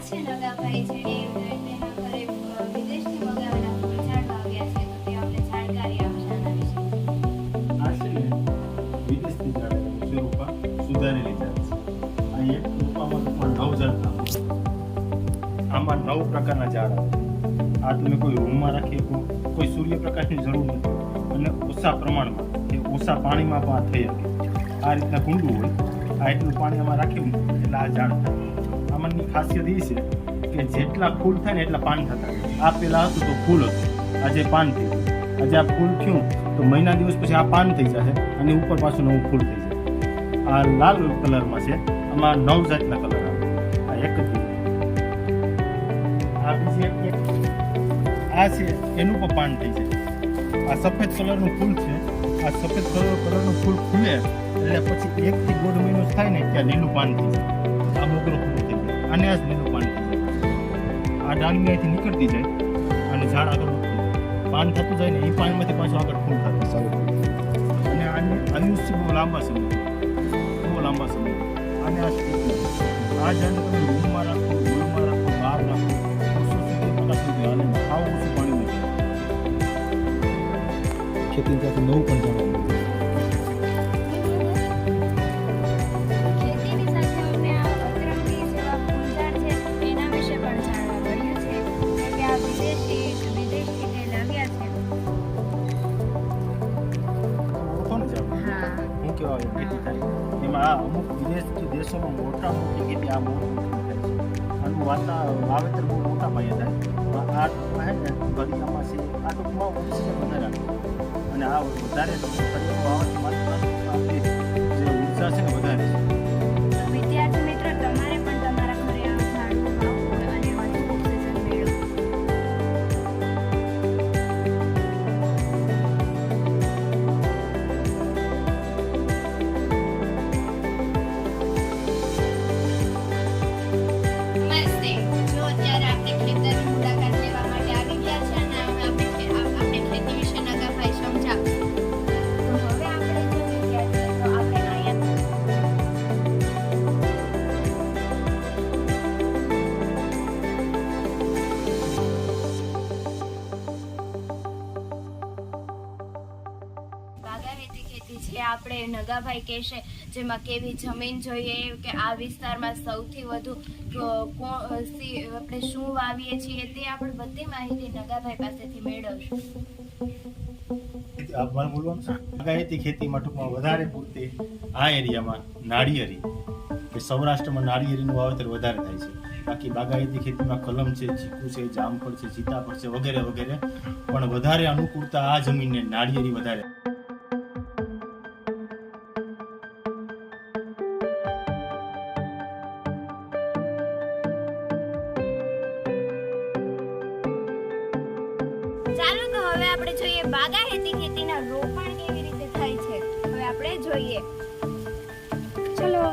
છે આમાં નવ પ્રકારના ઝાડ આવે આ તમે કોઈ રૂમમાં રાખી શકો કોઈ સૂર્યપ્રકાશની જરૂર નથી. અને ઓછા પ્રમાણમાં, કે ઓછા પાણીમાં પણ થઈ શકે. આ રીતના કુંડું હોય, આ એટલું પાણી આમાં રાખ્યું એટલે આ ઝાડ થાય. આમાંની ખાસિયત એ છે કે જેટલા ફૂલ થાય ને એટલા પાન થતા આ પહેલાં હતું તો ફૂલ હતું. આજે પાન થયું. આજે આ ફૂલ થયું, તો મહિના દિવસ પછી આ પાન થઈ જશે અને ઉપર પાછું નવું ફૂલ થઈ જશે. આ લાલ કલરમાં છે, આમાં નવ જાતના કલર આવે. આ એક જ આ છે, એનું પણ પાન થઈ જાય આ સફેદ કલરનું ફૂલ છે. આ સફેદ કલર કલરનું ફૂલ ખુલે, એટલે પછી એકથી દોઢ મહિનો થાય ને ત્યાં લીલું પાન થઈ જાય આ મોગરો આને આ થઈ જાય આ ડાળીઓ અહીંથી નીકળતી જાય અને ઝાડ આગળ. પાન થતું જાય ને એ પાનમાંથી પાછું આગળ ફૂલ થતું સારું. અને આની આયુષ્ય બહુ લાંબા સમય બહુ લાંબા સમય અને આ આ ઝાડને તમે રૂમમાં રાખો રૂમમાં રાખો, બહાર રાખો. આવું પાણી નથી ખેતી નવું પણ જાણવા વધારે નગાભાઈ કહેશે, જેમાં કેવી જમીન જોઈએ, કે આ વિસ્તારમાં સૌથી વધુ આપણે શું વાવીએ છીએ તે આપણે બધી માહિતી નગાભાઈ પાસેથી મેળવશું. ખેતીમાં ટૂંકમાં વધારે પૂરતી આ એરિયામાં નાળિયેરી સૌરાષ્ટ્રમાં નાળિયેરીનું વાવેતર વધારે થાય છે. બાકી બાગાયતી ખેતીમાં કલમ છે, ચીકુ છે, જામફળ છે સીતાફળ છે, વગેરે વગેરે, પણ વધારે અનુકૂળતા આ જમીનને નાળિયેરી વધારે આપણે જોઈએ બાગાયતી ખેતીના રોપણ કેવી રીતે થાય છે? હવે આપણે જોઈએ. ચલો.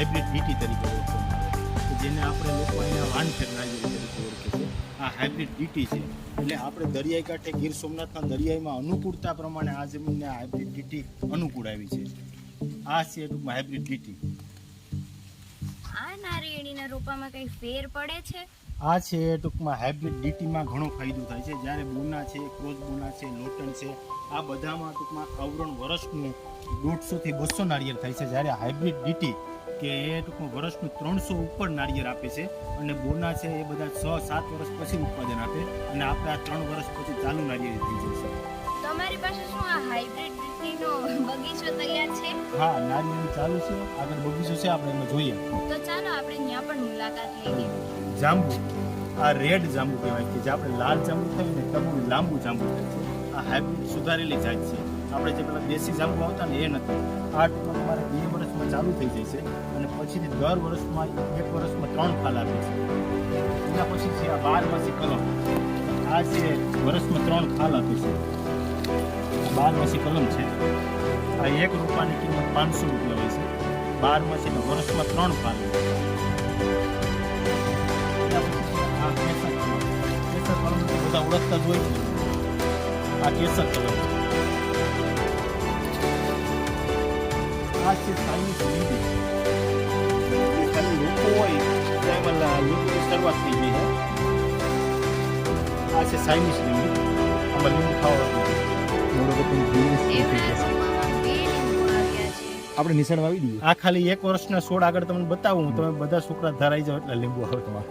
હાઇબ્રિડ ડીટી તરીકે ઓળખવામાં આવે છે. જેને આપણે લોકો અહીંયા વાનફેર નારિયેળ તરીકે ઓળખે છે. આ હાઇબ્રિડ ડીટી છે. એટલે આપણે દરિયાઈ કાંઠે ગીર સોમનાથના દરિયાઈમાં અનુકૂળતા પ્રમાણે આ જમીનને હાઇબ્રિડ ડીટી અનુકૂળ આવી છે. આ છે ટૂંકમાં હાઇબ્રિડ ડીટી આ નારિયેળીના રોપામાં કંઈ ફેર પડે છે? આ છે ટૂંકમાં હાઇબ્રિડ ડીટીમાં ઘણો ફાયદો થાય છે. જ્યારે બોના છે ક્રોસ બોના છે લોટન છે આ બધામાં ટૂંકમાં આવરણ વર્ષનું દોઢસોથી બસો નાળિયેર થાય છે. જ્યારે હાઇબ્રિડ ડીટી કે એ ટૂંકમાં વર્ષનું ત્રણસો ઉપર નાળિયેર આપે છે અને બોના છે એ બધા છ સાત વર્ષ પછી ઉત્પાદન આપે અને આપણે આ ત્રણ વર્ષ પછી ચાલુ નાળિયેર થઈ જશે તમારી પાસે શું આ હાઇબ્રિડ બગીચો તૈયાર છે? હા નાળિયેર ચાલુ છે આગળ બગીચો છે આપણે એમાં જોઈએ. તો ચાલો આપણે ત્યાં પણ મુલાકાત લઈએ. જાંબુ આ રેડ જાંબુ કહેવાય કે જે આપણે લાલ જાંબુ થયું ને તબુ લાંબુ જાંબુ થાય છે આ હાઇબ્રિડ સુધારેલી જાત છે. આપણે જે પેલા દેશી જાંબુ આવતા ને એ નથી. આ ટૂંકમાં તમારે બે વર્ષમાં ચાલુ થઈ જાય છે. પછીથી દર વર્ષમાં એક વર્ષમાં ત્રણ ફાલ આપે છે. એના પછી છે આ બાર માસી કલમ. આ છે વર્ષમાં ત્રણ ફાલ આપે છે. બાર માસી કલમ છે. આ એક રૂપિયાની કિંમત પાંચસો રૂપિયા હોય છે. બાર માસી વર્ષમાં ત્રણ ફાલ બધા ઓળખતા જ હોય છે. આ કેસર કલમ આ છે લીંબુ એ લોકો હોય તો એમાં લીંબુની શરૂઆત થઈ ગઈ છે આ છે ચાઇનીઝ લીંબુ આમાં લીંબુ ખાવા બરોબર તમે જોઈએ છે. એવડા રોપામાં બે લીંબુ આવ્યા છે. આપણે નિશાળ વાવી દઈએ. આ ખાલી એક વર્ષના છોડ આગળ તમને બતાવું તમે બધા છોકરા ધરાઈ જાવ એટલે લીંબુ આવે તમારે.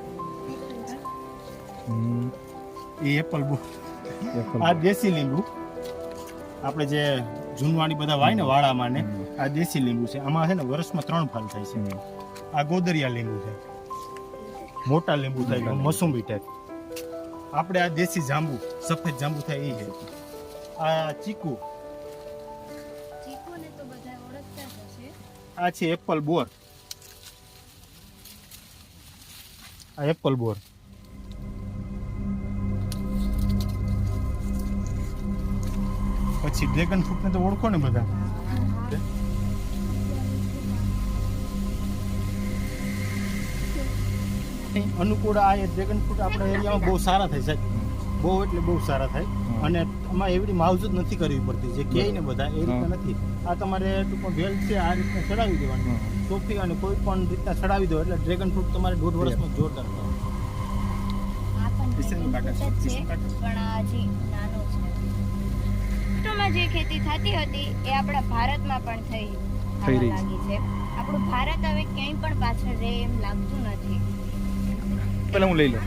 એ એપલ બુ આ દેશી લીંબુ. આપણે જે જૂનવાણી બધા વાય ને વાળામાં ને આ દેશી લીંબુ છે. આમાં છે ને વર્ષમાં ત્રણ ફાલ થાય છે. આ ગોદરિયા લીંબુ છે. મોટા લીંબુ થાય મસુંબી ટાઈપ આપણે આ દેશી જાંબુ સફેદ જાંબુ થાય એ છે. આ ચીકુ. આ છે એપલ બોર. આ એપલ બોર. પછી ડ્રેગન ફ્રૂટને તો ઓળખો ને બધા. અનુકૂળ આ ડ્રેગન ફ્રૂટ આપણા એરિયામાં બહુ સારા થાય સાહેબ. બહુ એટલે બહુ સારા થાય. અને આમાં એવડી માવજત નથી કરવી પડતી. જે કહે ને બધા એ રીતના નથી. આ તમારે ટૂંકમાં વેલ છે આ રીતના ચડાવી દેવાનું. સોફી અને કોઈ પણ રીતના ચડાવી દો એટલે ડ્રેગન ફ્રૂટ તમારે દોઢ વર્ષમાં જોરદાર થાય પણ જે ખેતી થતી હતી એ આપણા ભારતમાં પણ થઈ થઈ રહી છે. આપણું ભારત હવે ક્યાંય પણ પાછળ રહે એમ લાગતું નથી. પેલા હું લઈ લઉં.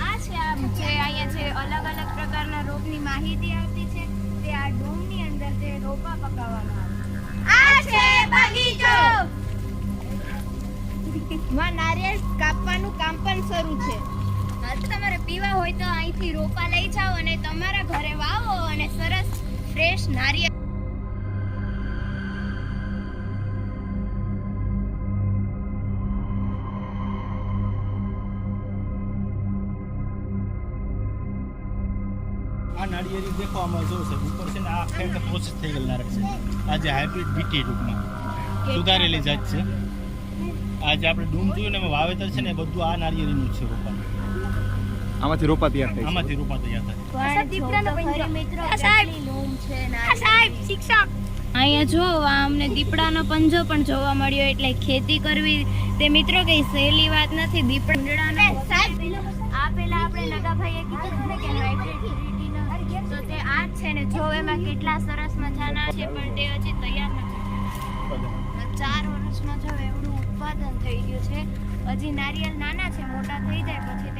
આ છે આ જે અહીંયા જે અલગ અલગ પ્રકારના રોગની માહિતી આવતી છે તે આ ડોમની અંદર જે રોપા પકાવવામાં આવે આ છે બગીચો! માં નારિયેળ કાપવાનું કામ પણ શરૂ છે. હા તમારે પીવા હોય તો અહીંથી રોપા લઈ જાઓ અને તમારા ઘરે વાવો અને સરસ ફ્રેશ નારિયેળ નાળિયેરી દેખો આમાં જો છે. ઉપર છે ને આ ખેડ પ્રોસેસ થઈ ગયેલ નારક છે. આ હાઇબ્રિડ બીટી ટૂંકમાં. સુધારેલી જાત છે. આજે આપણે ડૂમ જોયું ને એમાં વાવેતર છે ને બધું આ નાળિયેરીનું છે રોપા. આમાંથી રોપા તૈયાર થાય આમાંથી રોપા તૈયાર થાય. દીપડાનો મિત્રો કેટલી લૂમ છે સાહેબ શિક્ષક. અહીંયા જો અમને દીપડાનો પંજો પણ જોવા મળ્યો એટલે ખેતી કરવી તે મિત્રો કઈ સહેલી વાત નથી. દીપડાનો આ પેલા આપણે નગાભાઈએ કીધું છે ને જો એમાં કેટલા સરસ મજાના છે પણ તે હજી તૈયાર નથી. ચાર વર્ષમાં જો એવડું ઉત્પાદન થઈ ગયું છે હજી નારિયેલ નાના છે મોટા થઈ જાય પછી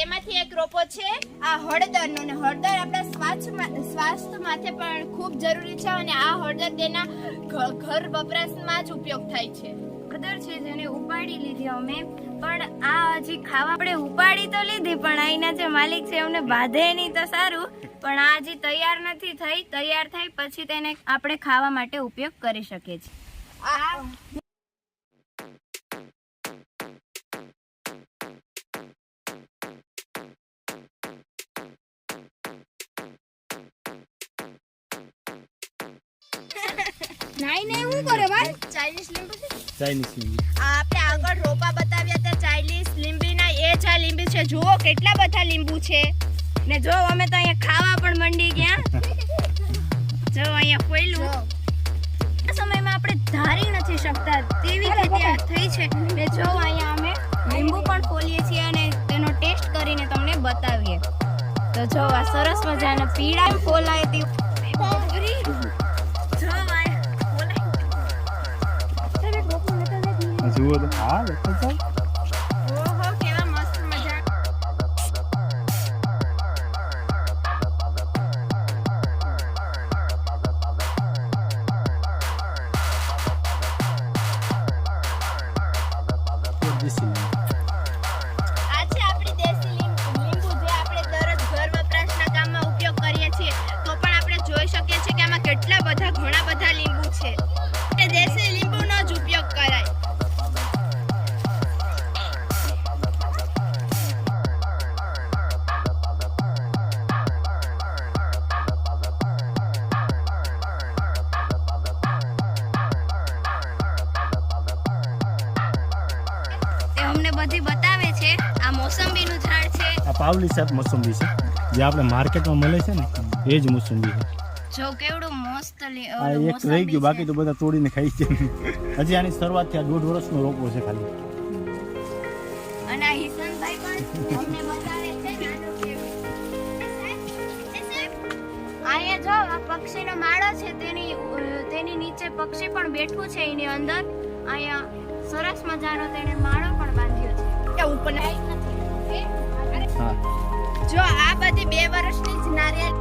તેમાંથી એક રોપો છે. આ હળદરનો ને હળદર આપણા સ્વાસ્થ્ય સ્વાસ્થ્ય માટે પણ ખૂબ જરૂરી છે અને આ હળદર તેના ઘર વપરાશમાં જ ઉપયોગ થાય છે. હળદર છે જેને ઉપાડી લીધી અમે. પણ આ હજી ખાવા આપણે ઉપાડી તો લીધી પણ અહીંના જે માલિક છે એમને બાંધે નહીં તો સારું. પણ આ હજી તૈયાર નથી થઈ. તૈયાર થાય પછી તેને આપણે ખાવા માટે ઉપયોગ કરી શકીએ છીએ. આ નાઈ ને શું કરે ભાઈ? ચાઇનીઝ લીંબુ છે? ચાઇનીઝ લીંબુ. આ આપણે આગળ રોપા બતાવ્યા હતા ચાઇનીઝ લીંબીના. એ ચા લીંબી છે. જુઓ કેટલા બધા લીંબુ છે. ને જો અમે તો અહીંયા ખાવા પણ મંડી ગયા. જો અહીંયા આ સમયમાં આપણે ધારી નથી શકતા તેવી ખેતી થઈ છે. ને જો અહીંયા અમે લીંબુ પણ ખોલીએ છીએ અને તેનો ટેસ્ટ કરીને તમને બતાવીએ. તો જો આ સરસ મજાના પીળા ફોલાય તે જુઓ તો હા છે આ પાવલી સાહેબ મોસંબી છે. જે આપણે માર્કેટમાં મળે છે ને એ જ મોસંબી છે. જો કેવડું મસ્ત આ એક રહી ગયું બાકી તો બધા તોડીને ખાઈ છે. હજી આની શરૂઆત થયા દોઢ વર્ષનો રોપો છે ખાલી. અને આ હિસનભાઈ પણ અમને બતાવે છે નાનું અહીંયા જો આ પક્ષીનો માળો છે તેની તેની નીચે પક્ષી પણ બેઠું છે એની અંદર. અહીંયા સરસ મજાનો તેણે માળો પણ બાંધ્યો છે. ઉપર નથી. હા જો આ બધી બે વર્ષની જ નારિયેળ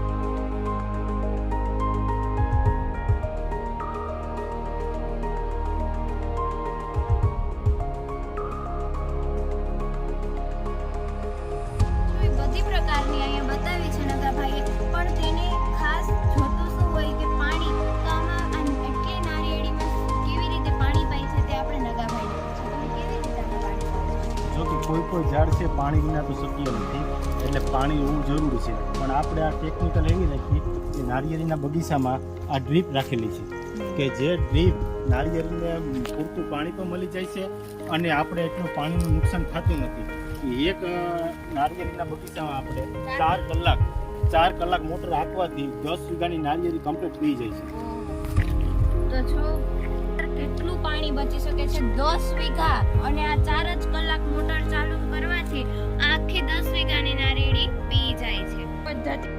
બધી પ્રકારની અહીંયા બતાવી છે નગાભાઈએ પણ તેને ખાસ જોતું શું હોય કે પાણી તો આમાં એટલી નારિયેળીમાં કેવી રીતે પાણી પાય છે તે આપણે નગાભાઈને પૂછ્યું તમે કેવી રીતે? જો કે કોઈ કોઈ ઝાડ છે પાણી વિના તો જરૂરી છે. પણ આપણે આ ટેકનિકલ એવી રાખી કે નારિયેળીના બગીચામાં આ ડ્રીપ રાખેલી છે. કે જે ડ્રીપ નારિયેળીને પૂરતું પાણી પણ મળી જાય છે અને આપણે એટલું પાણીનું નુકસાન થતું નથી. એક નારિયેળીના બગીચામાં આપણે ચાર કલાક ચાર કલાક મોટર હાંકવાથી દસ વીઘાની નારિયેળી કમ્પ્લીટ થઈ જાય છે. તો પાણી બચી શકે છે? દસ વીઘા અને આ ચાર જ કલાક મોટર ચાલુ કરવાથી આખી દસ વીઘાની જાય છે